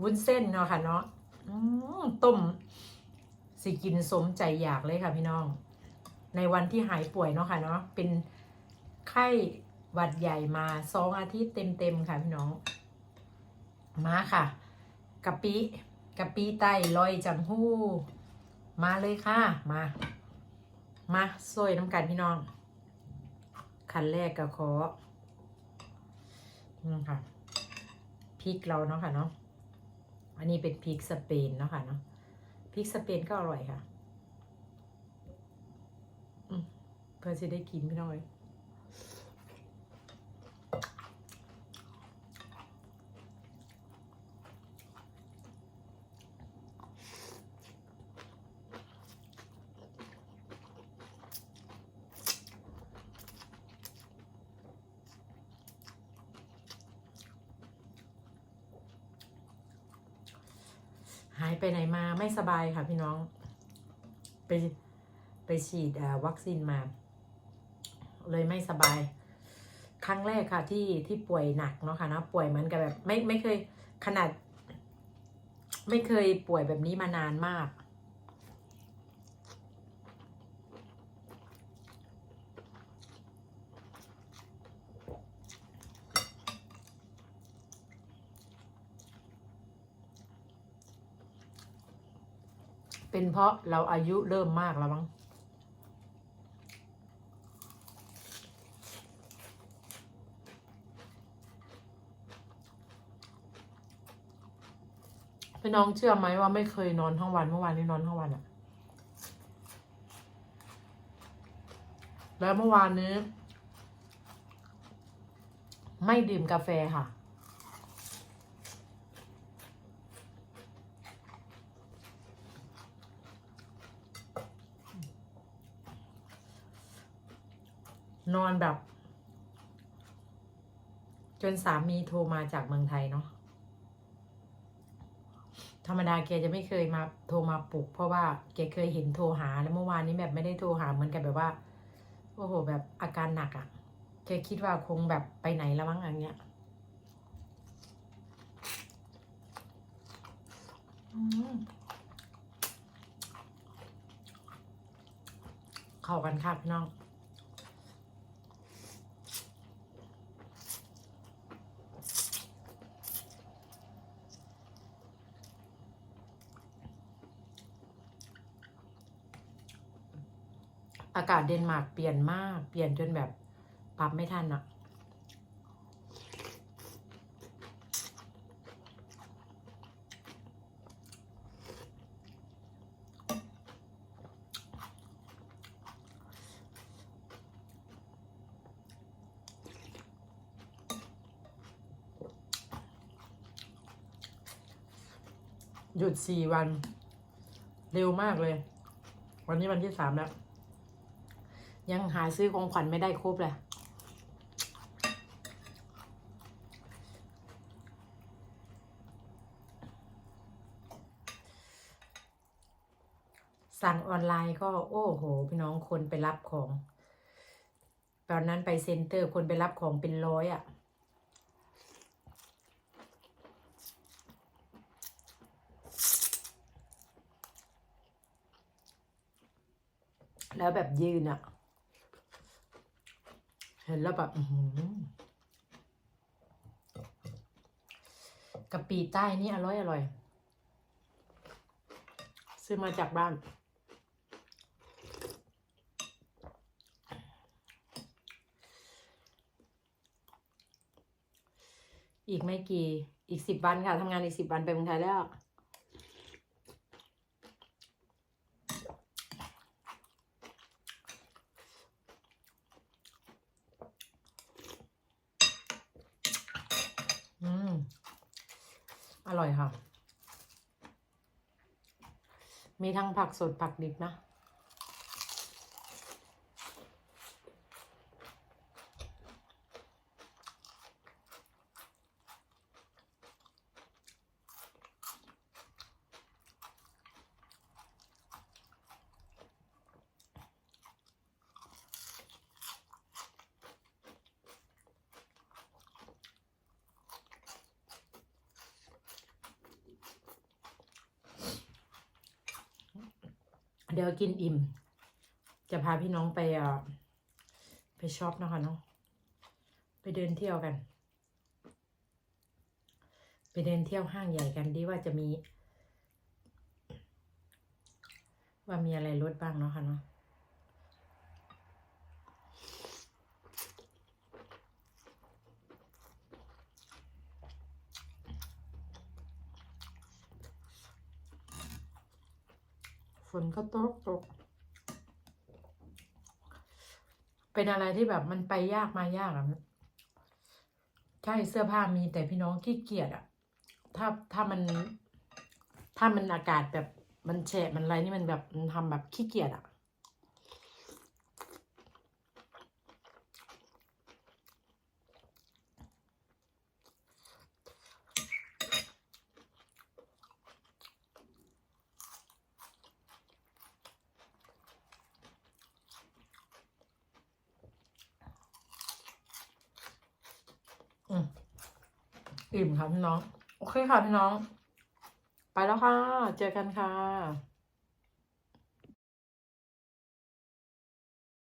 วุ้นเส้นเนาะค่ะเนาะต้มสิกินสมใจอยากเลยค่ะพี่น้อง ในวันที่หายป่วยเนาะค่ะเนาะเป็นไข้หวัดใหญ่มาสองอาทิตย์เต็มๆค่ะพี่น้อง มาค่ะกะปิกะปิไต้ลอยจังหู้ มาเลยค่ะ มา มาซอยน้ำกันพี่น้องขั้นแรกก็ขอนี่ค่ะพริกเราเนาะค่ะเนาะ อันนี้เป็นพริกสเปนเนาะค่ะเนาะพริกสเปนก็อร่อยค่ะเพื่อจะได้กินพี่น้อย หายไปไหนมาไม่สบายค่ะพี่น้อง ไปไปฉีดวัคซีนมา เลยไม่สบาย ครั้งแรกค่ะที่ที่ป่วยหนักเนาะค่ะนะป่วยเหมือนกับแบบ ไม่ไม่เคยขนาด ไม่เคยป่วยแบบนี้มานานมาก เป็นเพราะเราอายุเริ่มมากแล้วมั้งพี่น้องเชื่อไหมว่าไม่เคยนอนทั้งวันเมื่อวานนี้นอนทั้งวันอะแล้วเมื่อวานนี้ ไม่ดื่มกาแฟค่ะ นอนแบบ จนสามีโทรมาจากเมืองไทยเนาะธรรมดาแกจะไม่เคยมาโทรมาปลุก เพราะว่าแกเคยเห็นโทรหา แล้วเมื่อวานนี้แบบไม่ได้โทรหาเหมือนกับแบบว่าโอ้โหแบบอาการหนักอะ่ะแกคิดว่าคงแบบไปไหนแล้วมั้งอย่างเงี้ยเข้ากันค่ะพี่น้อง อากาศเดนมาร์กเปลี่ยนมาก เปลี่ยนจนแบบปรับไม่ทันอะหยุดสี่วัน เร็วมากเลย วันนี้วันที่สามแล้ว ยังหาซื้อของขวัญไม่ได้ครบเลยสั่งออนไลน์ก็โอ้โห พี่น้องคนไปรับของ ตอนนั้นไปเซ็นเตอร์คนไปรับของเป็นร้อยอะ่ะ แล้วแบบยืนอะ่ะ เห็นแล้วแบบอื้อหือกะปิใต้นี่อร่อยอร่อย ซื้อมาจากบ้าน อีกไม่กี่ อีกสิบวันค่ะทำงานอีกสิบวันไปเมืองไทยแล้ว อืม อร่อยค่ะ มีทั้งผักสดผักดิบนะ เดี๋ยวกินอิ่ม จะพาพี่น้องไปอ่าไปช็อปนะคะเนาะไปเดินเที่ยวกัน ไปเดินเที่ยวห้างใหญ่กันดีว่าจะมี ว่ามีอะไรลดบ้างเนาะค่ะเนาะ ฝนก็ตกตก เป็นอะไรที่แบบมันไปยากมายากอะใช่เสื้อผ้ามีแต่พี่น้องขี้เกียจอะถ้าถ้ามันถ้ามันอากาศแบบมันแฉะมันอะไรนี่มันแบบมันทำแบบขี้เกียจอะ อิ่มค่ะพี่น้อง โอเคค่ะพี่น้อง ไปแล้วค่ะ เจอกันค่ะ